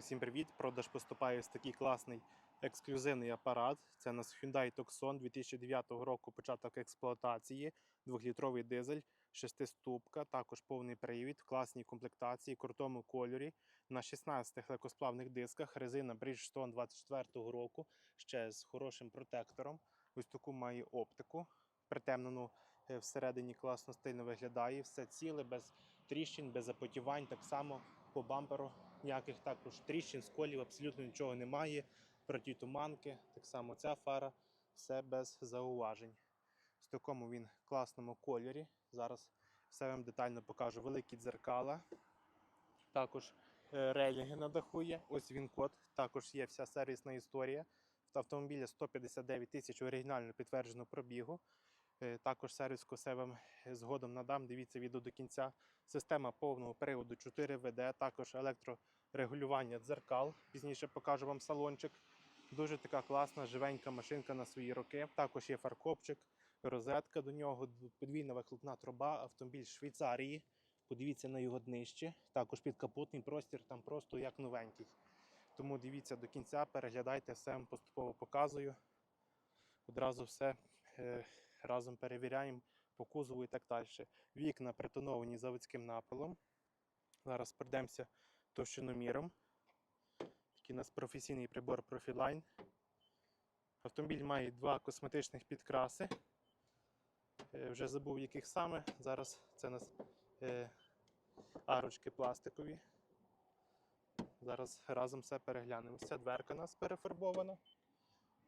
Всім привіт! Продаж поступає ось такий класний ексклюзивний апарат. Це у нас Hyundai Tucson 2009 року початок експлуатації, 2-літровий дизель, шестиступка, також повний привід, в класній комплектації, крутому кольорі, на 16 легкосплавних дисках, резина Bridgestone 24 року, ще з хорошим протектором. Ось таку має оптику. Притемнену е, всередині класно стильно виглядає. Все ціле, без тріщин, без запотівань. Так само по бамперу ніяких також тріщин, сколів, абсолютно нічого немає. Протитуманки, так само ця фара, все без зауважень. В такому він класному кольорі. Зараз все вам детально покажу. Великі дзеркала, також е, рейлінги на даху є. Ось він код. Також є вся сервісна історія. Автомобіля 159 тисяч оригінально підтверджено пробігу. Е, Також сервіску все вам е, згодом надам. Дивіться відео до кінця. Система повного приводу 4 ВД, також електрорегулювання дзеркал. Пізніше покажу вам салончик. Дуже така класна, живенька машинка на свої роки. Також є фаркопчик, розетка до нього, подвійна вихлопна труба, автомобіль Швейцарії. Подивіться на його днище. Також підкапотний простір, там просто як новенький. Тому дивіться до кінця, переглядайте, все вам поступово показую. Одразу все е, разом перевіряємо по кузову і так далі. Вікна притоновані заводським напилом. Зараз пройдемося товщиноміром. Такий у нас професійний прибор Profiline. Автомобіль має два косметичних підкраси. Е, Вже забув, яких саме. Зараз це у нас е, арочки пластикові. Зараз разом все переглянемо. Ця дверка у нас перефарбована.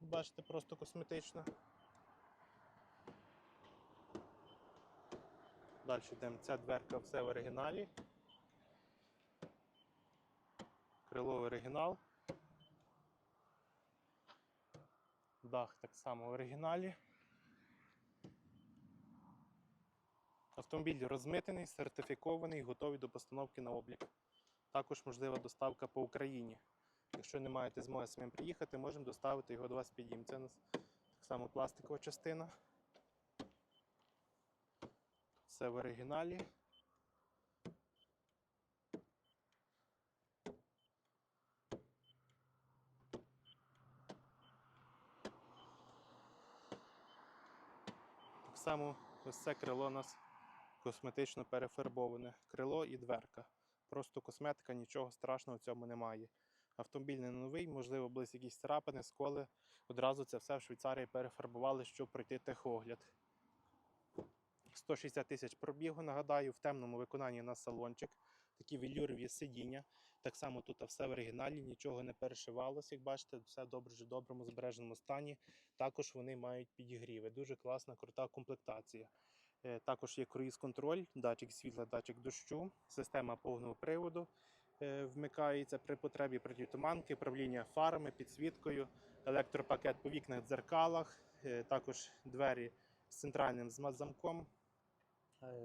Бачите, просто косметична. Далі йдемо. Ця дверка все в оригіналі. Крило оригінал. Дах так само в оригіналі. Автомобіль розмитений, сертифікований, готовий до постановки на облік. Також можлива доставка по Україні. Якщо не маєте змоги самим приїхати, можемо доставити його до вас під дім. Це у нас так само пластикова частина. Все в оригіналі. Так само ось це крило у нас косметично перефарбоване. Крило і дверка. Просто косметика, нічого страшного в цьому немає. Автомобіль не новий, можливо, близько якісь царапини, сколи. Одразу це все в Швейцарії перефарбували, щоб пройти техогляд. 160 тисяч пробігу, нагадаю, в темному виконанні на салончик. Такі велюрові сидіння. Так само тут все в оригіналі, нічого не перешивалося, як бачите, все добре, в доброму збереженому стані. Також вони мають підігріви. Дуже класна, крута комплектація. Е, Також є круїз-контроль, датчик світла, датчик дощу, система повного приводу е, вмикається при потребі протитуманки, правління фарами, підсвіткою, електропакет по вікнах, дзеркалах, е, також двері з центральним змаз-замком, е,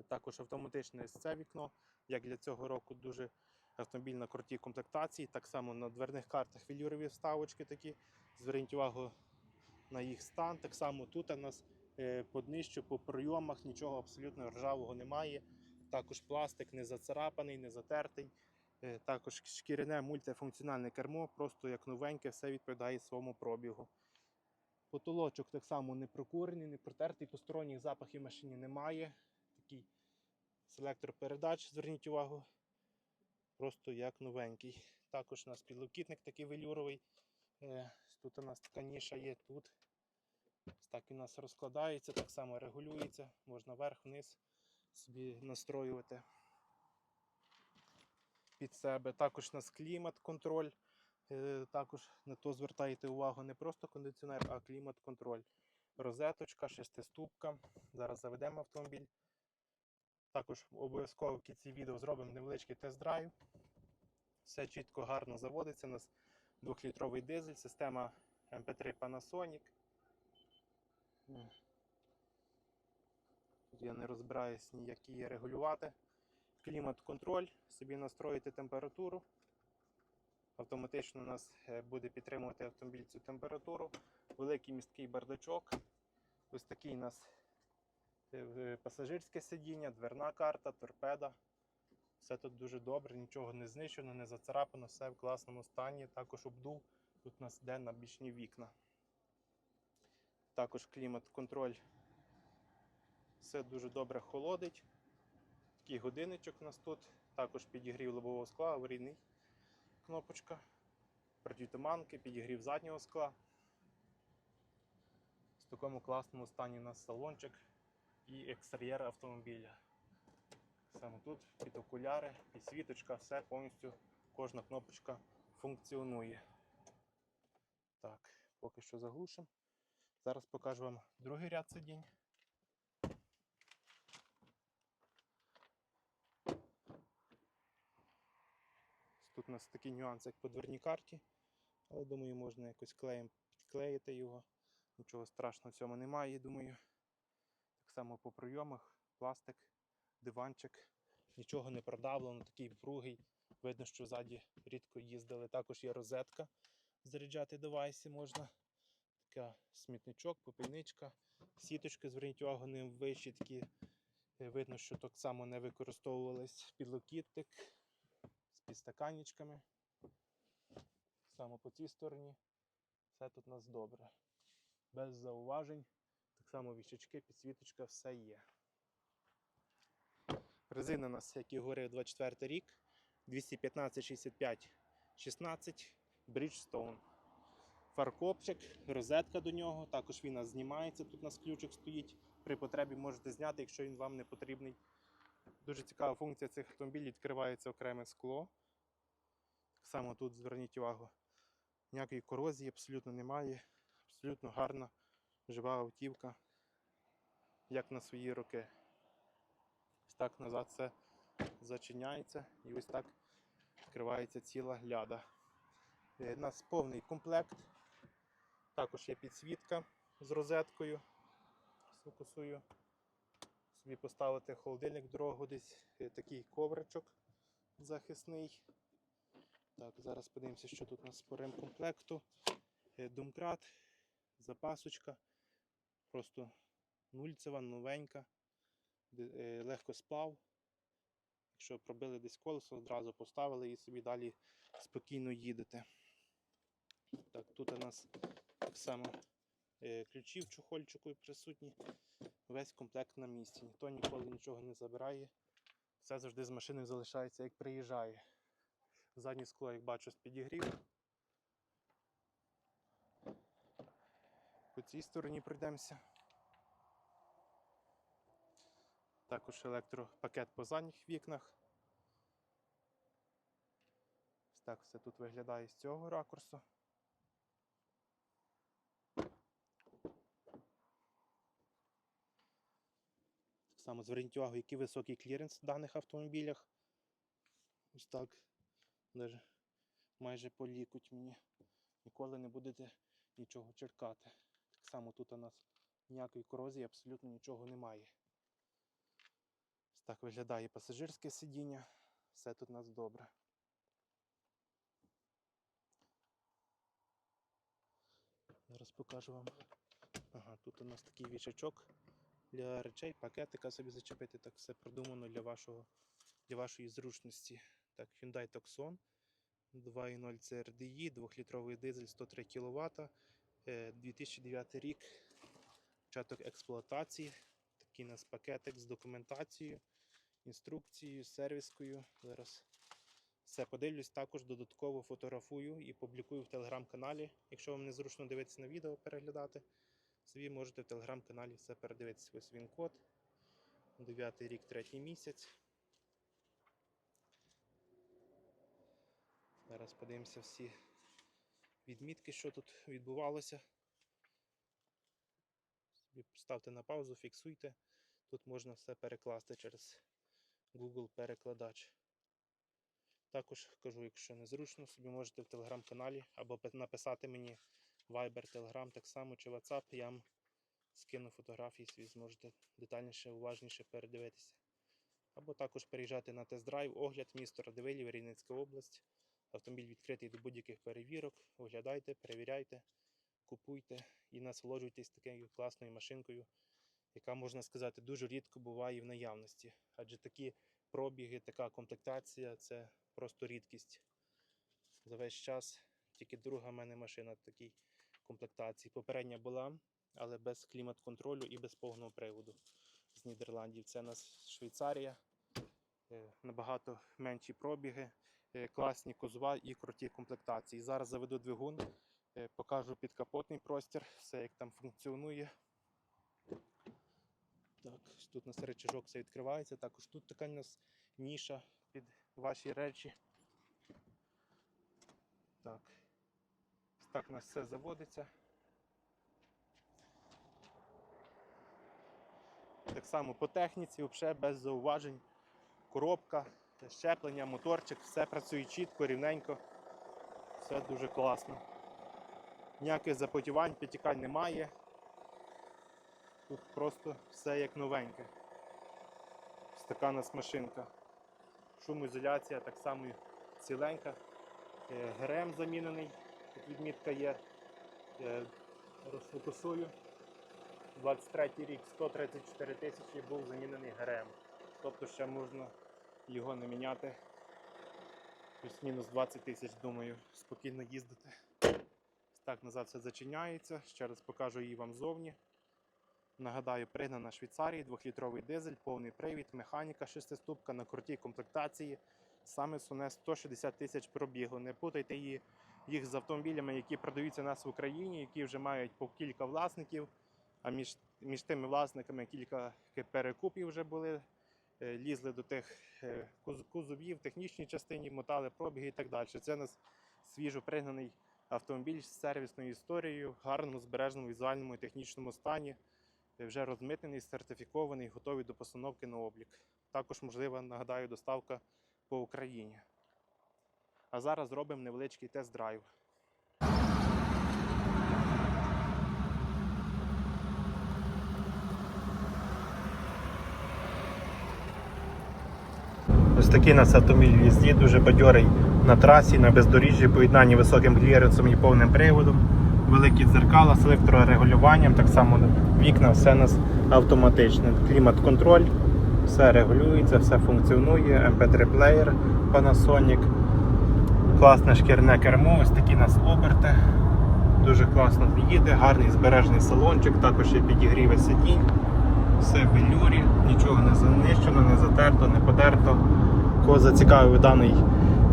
також автоматичне це вікно, як для цього року дуже автомобіль на крутій комплектації. Так само на дверних картах велюрові вставочки такі. Зверніть увагу на їх стан. Так само тут у нас е, по днищу, по пройомах нічого абсолютно ржавого немає. Також пластик не зацарапаний, не затертий. Е, Також шкіряне мультифункціональне кермо, просто як новеньке, все відповідає своєму пробігу. Потолочок так само не прокурений, не протертий, посторонніх запахів в машині немає. Такий селектор передач, зверніть увагу, просто як новенький. Також у нас підлокітник такий велюровий. Е, Тут у нас така ніша є тут. Так він у нас розкладається, так само регулюється, можна вверх-вниз собі настроювати під себе. Також у нас клімат-контроль. Е, Також на то звертаєте увагу не просто кондиціонер, а клімат-контроль. Розеточка, шестиступка. Зараз заведемо автомобіль. Також обов'язково в кінці відео зробимо невеличкий тест-драйв. Все чітко, гарно заводиться. У нас 2-літровий дизель, система MP3 Panasonic. Тут я не розбираюсь ніяк її регулювати. Клімат-контроль, собі настроїти температуру. Автоматично у нас е, буде підтримувати автомобіль цю температуру. Великий місткий бардачок. Ось такий у нас пасажирське сидіння, дверна карта, торпеда. Все тут дуже добре, нічого не знищено, не зацарапано, все в класному стані. Також обдув. Тут у нас йде на бічні вікна. Також клімат-контроль. Все дуже добре холодить. Такий годинничок у нас тут. Також підігрів лобового скла, аварійний кнопочка. Протитуманки, підігрів заднього скла. В такому класному стані у нас салончик і екстер'єр автомобіля. Саме тут під окуляри, підсвіточка, все повністю, кожна кнопочка функціонує. Так, поки що заглушимо. Зараз покажу вам другий ряд сидінь. Тут у нас такий нюанс, як по дверній карті, але думаю, можна якось клеєм підклеїти його. Нічого страшного в цьому немає, думаю. Само по прийомах, пластик, диванчик, нічого не продавлено, такий впругий. Видно, що ззаді рідко їздили. Також є розетка. Заряджати девайси можна. Така смітничок, попільничка, сіточки, зверніть увагу, не вищі такі. Е, Видно, що так само не використовувались підлокітник з підстаканничками. Саме по цій стороні. Все тут у нас добре. Без зауважень. Так само віщачки, підсвіточка, все є. Резина у нас, як і говорив, 24 рік. 215 65 16 Bridgestone. Фаркопчик, розетка до нього. Також він знімається. Тут у нас ключик стоїть. При потребі можете зняти, якщо він вам не потрібний. Дуже цікава функція цих автомобілів. Відкривається окреме скло. Так само тут зверніть увагу. Ніякої корозії абсолютно немає. Абсолютно гарна, жива автівка, як на свої роки. Ось так назад все зачиняється і ось так відкривається ціла ляда. Е, У нас повний комплект. Також є підсвітка з розеткою. Сфокусую. Собі поставити холодильник дорогу десь. Е, Такий ковричок захисний. Так, зараз подивимося, що тут у нас по ремкомплекту. Е, Домкрат, запасочка. Просто нульцева, новенька. Е, Легко сплав. Якщо пробили десь колесо, одразу поставили і собі далі спокійно їдете. Так, тут у нас так само е, ключі в чохольчику присутні. Весь комплект на місці. Ніхто ніколи нічого не забирає. Все завжди з машиною залишається, як приїжджає. Заднє скло, як бачу, з підігрів. Цій стороні пройдемося. Також електропакет по задніх вікнах. Ось так все тут виглядає з цього ракурсу. Так само зверніть увагу, який високий кліренс в даних автомобілях. Ось так. Даже майже по лікуть мені. Ніколи не будете нічого черкати. Так само тут у нас ніякої корозії, абсолютно нічого немає. Так виглядає пасажирське сидіння. Все тут у нас добре. Зараз покажу вам. Ага, тут у нас такий вішачок для речей, пакетика собі зачепити. Так все продумано для, вашого, для вашої зручності. Так, Hyundai Tucson 2.0 CRDI, 2-літровий дизель 103 кВт, 2009 рік, початок експлуатації. Такий у нас пакетик з документацією, інструкцією, сервіскою. Зараз все подивлюсь, також додатково фотографую і публікую в телеграм-каналі. Якщо вам незручно дивитися на відео, переглядати, собі можете в телеграм-каналі все передивитися. Ось він код. 9 рік, 3 місяць. Зараз подивимося всі відмітки, що тут відбувалося. Ставте на паузу, фіксуйте. Тут можна все перекласти через Google перекладач. Також кажу, якщо незручно, собі можете в телеграм-каналі або написати мені Viber, Telegram, так само чи WhatsApp, я вам скину фотографії, собі зможете детальніше, уважніше передивитися. Або також переїжджати на тест-драйв, огляд місто Радивилів, Рівненська область. Автомобіль відкритий до будь-яких перевірок. Оглядайте, перевіряйте, купуйте і насолоджуйтесь такою класною машинкою, яка, можна сказати, дуже рідко буває в наявності. Адже такі пробіги, така комплектація це просто рідкість. За весь час тільки друга в мене машина в такій комплектації. Попередня була, але без клімат-контролю і без повного приводу з Нідерландів. Це у нас Швейцарія. Е, Набагато менші пробіги, класні кузова і круті комплектації. Зараз заведу двигун, е, покажу підкапотний простір, все як там функціонує. Так, тут у нас речажок все відкривається. Також тут така у нас ніша під ваші речі. Так. Так у нас все заводиться. Так само по техніці, взагалі без зауважень. Коробка, щеплення, моторчик, все працює чітко, рівненько. Все дуже класно. Ніяких запотівань, підтікань немає. Тут просто все як новеньке. Ось така нас машинка. Шумоізоляція так само ціленька. Е, ГРМ замінений, тут відмітка є. Е, Розфокусую. 23 рік 134 тисячі був замінений ГРМ. Тобто ще можна його не міняти. Плюс-мінус 20 тисяч, думаю, спокійно їздити. Так, назад все зачиняється. Ще раз покажу її вам ззовні. Нагадаю, пригнана Швейцарії, 2-літровий дизель, повний привід, механіка шестиступка на крутій комплектації. Саме Суне 160 тисяч пробігу. Не путайте її, їх з автомобілями, які продаються у нас в Україні, які вже мають по кілька власників. А між, між тими власниками кілька перекупів вже були. Е, Лізли до тих е, куз- кузовів, технічній частині, мотали пробіги і так далі. Це у нас свіжо пригнаний автомобіль з сервісною історією, гарному збереженому візуальному і технічному стані е, вже розмитнений, сертифікований, готовий до постановки на облік. Також можлива, нагадаю, доставка по Україні. А зараз зробимо невеличкий тест-драйв. Ось такий у нас автомобіль в їзді, дуже бадьорий на трасі, на бездоріжжі, поєднанні високим кліренсом і повним приводом. Великі дзеркала з електрорегулюванням, так само вікна, все у нас автоматичне. Клімат-контроль, все регулюється, все функціонує. MP3 плеєр Panasonic. Класне шкірне кермо, ось такі у нас оберти. Дуже класно їде, гарний збережений салончик, також є підігріви сидінь. Все в велюрі, нічого не занищено, не затерто, не подерто. Кого зацікавив даний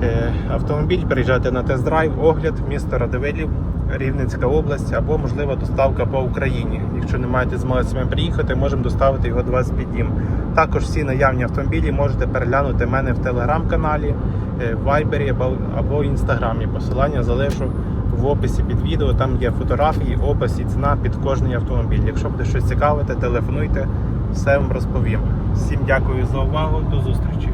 е, автомобіль, приїжджайте на тест-драйв, огляд, місто Радивилів, Рівненська область або, можливо, доставка по Україні. Якщо не маєте змоги самим приїхати, можемо доставити його до вас під дім. Також всі наявні автомобілі можете переглянути мене в телеграм-каналі, е, в Вайбері або, інстаграмі. Посилання залишу в описі під відео. Там є фотографії, опис і ціна під кожний автомобіль. Якщо буде щось цікавити, телефонуйте, все вам розповім. Всім дякую за увагу, до зустрічі.